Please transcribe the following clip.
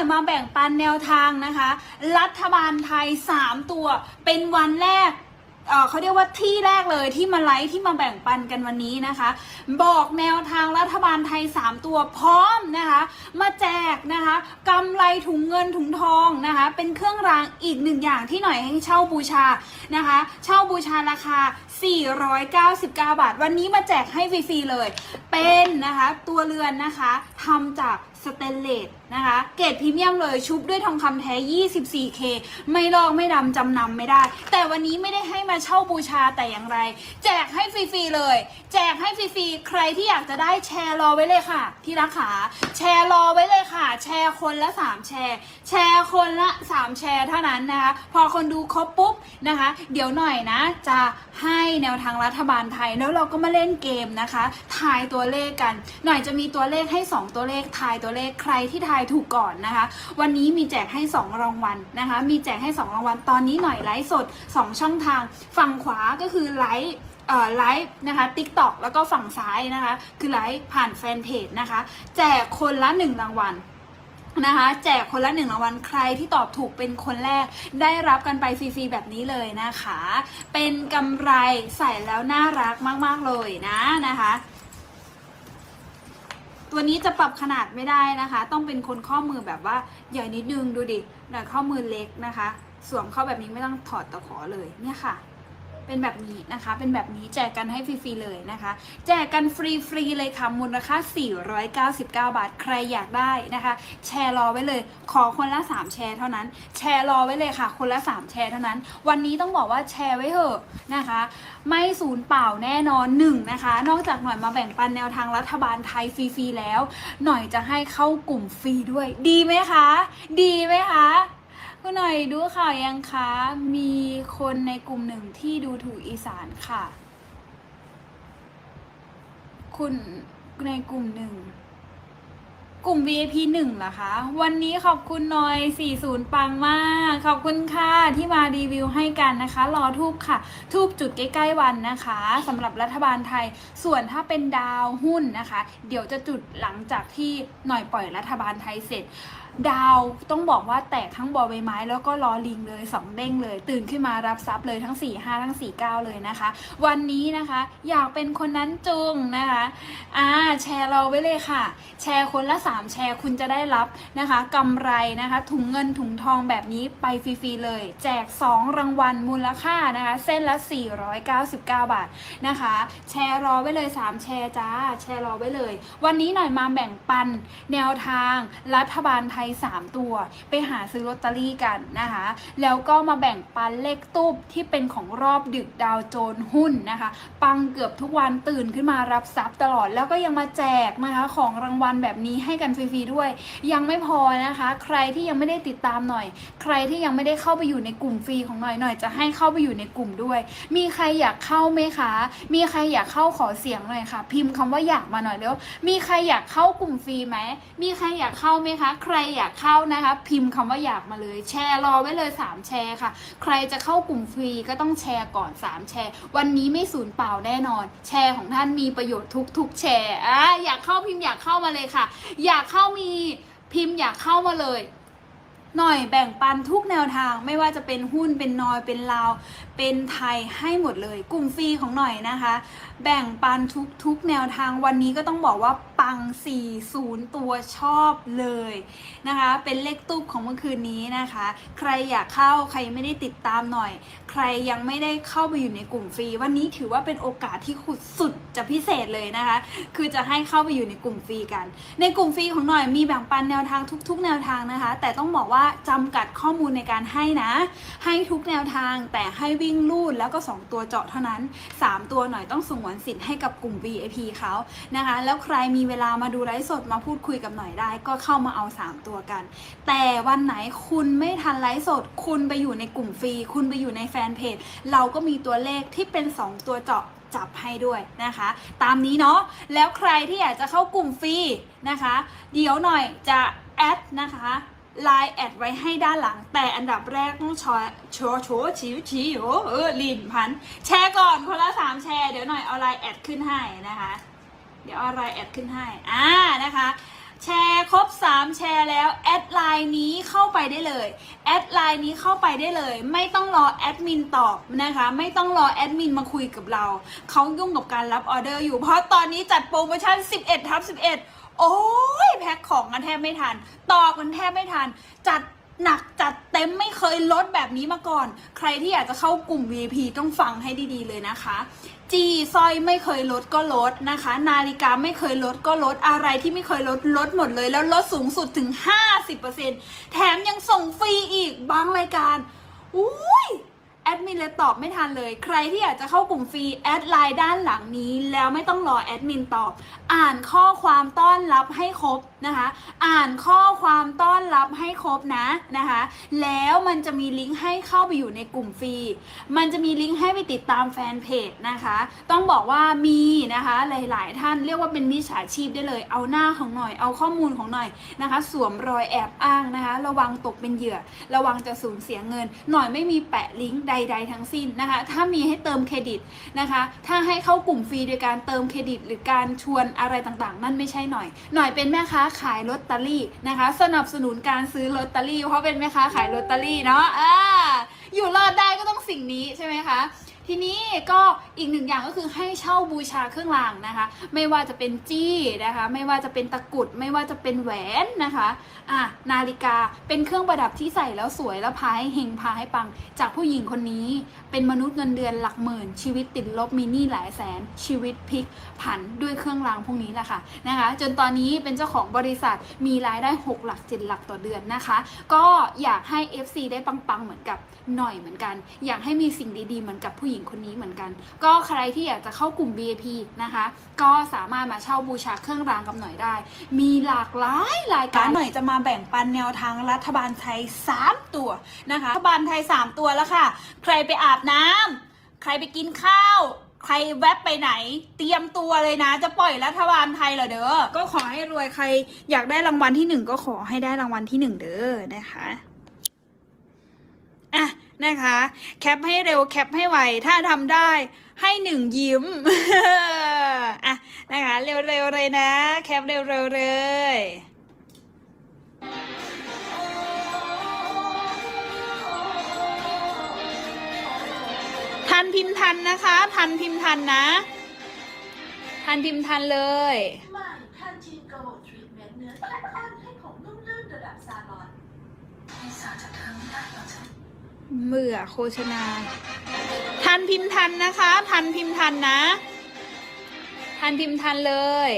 อยมาแบ่งปันแนวทางนะคะ รัฐบาลไทย 3 ตัวเป็นวันแรกเเขาเรียกว่าที่แรกเลยที่มาไลฟ์ที่มาแบ่งปันกันวันนี้นะคะ บอกแนวทางรัฐบาลไทย 3 ตัวพร้อมนะคะ มาแจกนะคะกำไรถุงเงินถุงทองนะคะ เป็นเครื่องรางอีกหนึ่งอย่างที่หน่อยให้เช่าบูชานะคะ เช่าบูชาราคา 499 บาท วันนี้มาแจกให้ฟรีๆเลย เป็นนะคะ ตัวเรือนนะคะทำจากสเตนเลส นะคะ เกรดพรีเมียมเลยชุบด้วยทองคำแท้ 24K ไม่ลอกไม่ดำจำนำไม่ได้ แต่วันนี้ไม่ได้ให้มาเช่าบูชาแต่อย่างไร แจกให้ฟรีๆเลย แจกให้ฟรีๆใครที่อยากจะได้แชร์รอไว้เลยค่ะ ที่รักขาแชร์รอไว้เลยค่ะ แชร์คนละ 3 แชร์ แชร์คนละ 3 แชร์เท่านั้นนะคะ พอคนดูครบปุ๊บนะคะ เดี๋ยวหน่อยนะ จะให้แนวทางรัฐบาลไทยแล้วเราก็มาเล่นเกมนะคะ ทายตัวเลขกัน หน่อยจะมีตัวเลขให้ 2 ตัวเลขทายตัวเลขใครที่ทายถูกก่อนนะคะ วันนี้มีแจกให้ 2 รางวัลนะคะ มีแจกให้ 2 รางวัล ตอนนี้หน่อยไลฟ์สด 2 ช่องทาง ฝั่งขวาก็คือไลฟ์ไลฟ์นะคะ TikTok แล้วก็ฝั่งซ้ายนะคะ คือไลฟ์ผ่านแฟนเพจนะคะ แจกคนละ 1 รางวัลนะคะแจกคนละหนึ่งรางวัลใครที่ตอบถูกเป็นคนแรก ได้รับกันไปฟรีๆแบบนี้เลยนะคะ เป็นกำไรใส่แล้วน่ารักมากๆเลยนะนะคะ ตัวนี้จะปรับขนาดไม่ได้นะคะ ต้องเป็นคนข้อมือแบบว่าใหญ่นิดนึงดูดิแต่ข้อมือเล็กนะคะ สวมเข้าแบบนี้ไม่ต้องถอดตะขอเลยเนี่ยค่ะ เป็นแบบนี้นะคะ เป็นแบบนี้แจกกันให้ฟรีๆเลยนะคะ แจกกันฟรีๆเลยค่ะ มูลค่า 499 บาท ใครอยากได้นะคะ แชร์รอไว้เลย ขอคนละ 3 แชร์เท่านั้น แชร์รอไว้เลยค่ะ คนละ 3 แชร์เท่านั้น วันนี้ต้องบอกว่าแชร์ไว้เถอะนะคะ ไม่สูญเปล่าแน่นอนหนึ่งนะคะ นอกจากหน่อยมาแบ่งปันแนวทางรัฐบาลไทยฟรีๆแล้ว หน่อยจะให้เข้ากลุ่มฟรีด้วย ดีไหมคะ ดีไหมคะ คุณหน่อยดูข่าวยังคะ มีคนในกลุ่มหนึ่งที่ดูถูกอีสานค่ะ คุณในกลุ่มหนึ่ง กลุ่ม VIP หนึ่งเหรอคะ วันนี้ขอบคุณหน่อย 40 ปังมาก ขอบคุณค่ะที่มารีวิวให้กันนะคะ รอทูบค่ะ ทูบจุดใกล้ ๆ วันนะคะสำหรับรัฐบาลไทย ส่วนถ้าเป็นดาวหุ้นนะคะ เดี๋ยวจะจุดหลังจากที่หน่อยปล่อยรัฐบาลไทยเสร็จ ดาวต้องบอกว่าแตกทั้งบอใบไม้ แล้วก็ลอลิงเลยสองเด้งเลย ตื่นขึ้นมารับทรัพย์เลยทั้ง 4 5 ทั้ง 4 9 เลยนะคะ วันนี้นะคะ อยากเป็นคนนั้นจุงนะคะอ่าแชร์เราไว้เลยค่ะ แชร์คนละ 3 แชร์คุณจะได้รับนะคะกำไรนะคะ ถุงเงินถุงทองแบบนี้ไปฟรีๆเลย แจก 2 รางวัลมูลค่านะคะ เส้นละ 499 บาทนะคะ แชร์รอไว้เลย 3 แชร์จ้าแชร์รอไว้เลย วันนี้หน่อยมาแบ่งปันแนวทางรัฐบาลไทย3 ตัว ไปหาซื้อลอตเตอรี่กันนะคะ แล้วก็มาแบ่งปันเลขตู้ที่เป็นของรอบดึกดาวโจนหุ้นนะคะ ปังเกือบทุกวันตื่นขึ้นมารับทรัพย์ตลอดแล้วก็ยังมาแจกนะคะของรางวัลแบบนี้ให้กันฟรีๆด้วย ยังไม่พอนะคะ ใครที่ยังไม่ได้ติดตามหน่อย ใครที่ยังไม่ได้เข้าไปอยู่ในกลุ่มฟรีของหน่อยหน่อยจะให้เข้าไปอยู่ในกลุ่มด้วย มีใครอยากเข้าไหมคะ มีใครอยากเข้าขอเสียงหน่อยค่ะ พิมพ์คำว่าอยากมาหน่อยเร็วมีใครอยากเข้ากลุ่มฟรีไหมมีใครอยากเข้าไหมคะ ใครอยากเข้านะคะ พิมพ์คำว่าอยากมาเลย แชร์รอไว้เลย 3 แชร์ค่ะ ใครจะเข้ากลุ่มฟรีก็ต้องแชร์ก่อน 3 แชร์ วันนี้ไม่สูญเปล่าแน่นอน แชร์ของท่านมีประโยชน์ทุกๆ แชร์อะอยากเข้าพิมพ์อยากเข้ามาเลยค่ะ อยากเข้ามีพิมพ์อยากเข้ามาเลยหน่อยแบ่งปันทุกแนวทางไม่ว่าจะเป็นหุ้นเป็นนอยเป็นลาว เป็นไทยให้หมดเลย กลุ่มฟรีของหน่อยนะคะ แบ่งปันทุกทุกแนวทางวันนี้ก็ต้องบอกว่า ปัง 40 ตัวชอบเลยนะคะ เป็นเลขตุ๊บของเมื่อคืนนี้นะคะ ใครอยากเข้าใครไม่ได้ติดตามหน่อย ใครยังไม่ได้เข้าไปอยู่ในกลุ่มฟรี วันนี้ถือว่าเป็นโอกาสที่ขุดสุดจะพิเศษเลยนะคะ คือจะให้เข้าไปอยู่ในกลุ่มฟรีกัน ในกลุ่มฟรีของหน่อยมีแบ่งปันแนวทางทุก ๆ แนวทางนะคะ แต่ต้องบอกว่าจำกัดข้อมูลในการให้นะ ให้ทุกแนวทางแต่ให้วิ่งลูดแล้วก็ 2 ตัวเจาะเท่านั้น 3 ตัวหน่อยต้องสงวนสิทธิ์ให้กับกลุ่ม VIP เขานะคะ แล้วใครมีเวลามาดูไลฟ์สดมาพูดคุยกับหน่อยได้ ก็เข้ามาเอา 3 ตัวกัน แต่วันไหนคุณไม่ทันไลฟ์สด คุณไปอยู่ในกลุ่มฟรี คุณไปอยู่ในแฟนเพจ เราก็มีตัวเลขที่เป็น 2 ตัวเจาะจับให้ด้วยนะคะ ตามนี้เนาะแล้วใครที่อยากจะเข้ากลุ่มฟรีนะคะ เดี๋ยวหน่อยจะแอดนะคะไลน์แอดไว้ให้ด้านหลัง แต่อันดับแรกต้องชอชว์ชว์ชิวชิวเออลินพัน แชร์ก่อนคนละสามแชร์ เดี๋ยวหน่อยเอาไลน์แอดขึ้นให้นะคะ เดี๋ยวอาไลน์แอดขึ้นให้ อ่านะคะ แชร์ครบ 3 แชร์แล้ว แอดไลน์นี้เข้าไปได้เลย แอดไลน์นี้เข้าไปได้เลย ไม่ต้องรอแอดมินตอบนะคะ ไม่ต้องรอแอดมินมาคุยกับเรา เขายุ่งกับการรับออเดอร์อยู่ เพราะตอนนี้จัดโปรโมชั่น 11ทับ11 โอ้ยแพ็คของกันแทบไม่ทัน ต่อกันแทบไม่ทัน จัดหนักจัดเต็มไม่เคยลดแบบนี้มาก่อน ใครที่อยากจะเข้ากลุ่ม VIP ต้องฟังให้ดีๆเลยนะคะ จีสร้อยไม่เคยลดก็ลดนะคะ นาฬิกาไม่เคยลดก็ลดอะไรที่ไม่เคยลดลดหมดเลย แล้วลดสูงสุดถึง 50%แถมยังส่งฟรีอีกบางรายการอุ้ย ดมินเลยตอบไม่ทันเลย ใครที่อยากจะเข้ากลุ่มฟรีแอดไลน์ด้านหลังนี้ แล้วไม่ต้องรอแอดมินตอบ อ่านข้อความต้อนรับให้ครบนะคะ อ่านข้อความต้อนรับให้ครบนะนะคะ แล้วมันจะมีลิงก์ให้เข้าไปอยู่ในกลุ่มฟรี มันจะมีลิงก์ให้ไปติดตามแฟนเพจนะคะ ต้องบอกว่ามีนะคะหลาย ๆ ท่านเรียกว่าเป็นมิจฉาชีพได้เลย เอาหน้าของหน่อย เอาข้อมูลของหน่อยนะคะ สวมรอยแอบอ้างนะคะ ระวังตกเป็นเหยื่อ ระวังจะสูญเสียเงิน หน่อยไม่มีแปะลิงก์ใดๆทั้งสิ้นนะคะ ถ้ามีให้เติมเครดิตนะคะ ถ้าให้เข้ากลุ่มฟรีโดยการเติมเครดิต หรือการชวนอะไรต่างๆ นั่นไม่ใช่หน่อย หน่อยเป็นแม่ค้าขายลอตเตอรี่นะคะ สนับสนุนการซื้อลอตเตอรี่ เพราะเป็นแม่ค้าขายลอตเตอรี่เนาะอ่าอยู่รอดได้ก็ต้องสิ่งนี้ใช่ไหมคะ ทีนี้ก็อีกหนึ่งอย่างก็คือให้เช่าบูชาเครื่องรางนะคะ ไม่ว่าจะเป็นจี้นะคะ ไม่ว่าจะเป็นตะกรุด ไม่ว่าจะเป็นแหวนนะคะอะนาฬิกาเป็นเครื่องประดับที่ใส่แล้วสวยแล้วพาให้เฮงพาให้ปัง จากผู้หญิงคนนี้ เป็นมนุษย์เงินเดือนหลักหมื่น ชีวิตติดลบมีหนี้หลายแสน ชีวิตพลิกผันด้วยเครื่องรางพวกนี้แหละค่ะนะคะ จนตอนนี้เป็นเจ้าของบริษัทมีรายได้ 6 หลัก7หลักต่อเดือนนะคะ ก็อยากให้ FC ได้ปังๆเหมือนกับหน่อยเหมือนกัน อยากให้มีสิ่งดีๆเหมือนกับผู้หญิงคนนี้เหมือนกัน ก็ใครที่อยากจะเข้ากลุ่ม VIP นะคะ ก็สามารถมาเช่าบูชาเครื่องรางกับหน่อยได้ มีหลากหลายรายการหน่อยจะมาแบ่งปันแนวทางรัฐบาลไทย 3 ตัวนะคะ รัฐบาลไทย 3 ตัวแล้วค่ะ ใครไปอาบน้ำใครไปกินข้าวใครแวบไปไหน เตรียมตัวเลยนะ จะปล่อยรัฐบาลไทยเหรอเด้อ ก็ขอให้รวยใครอยากได้รางวัลที่หนึ่งก็ขอให้ได้รางวัลที่หนึ่งเด้อนะคะอะ นะคะ แคปให้เร็วแคปให้ไว ถ้าทำได้ให้หนึ่งยิ้มอะนะคะ เร็วๆเลยนะ แคปเร็วๆเลยทันพิมพ์ทันนะคะ ทันพิมพ์ทันนะ ทันพิมพ์ทันเลยใหม่ทันทีโกลทรีทเมนต์เนื้อแต่ข้นให้ผมนุ่มลื่นระดับซาลอนที่สาวจะทำไม่ได้หรอกฉัน เมื่อโฆษณา ทันพิมพ์ทันนะคะ ทันพิมพ์ทันนะ ทันพิมพ์ทันเลย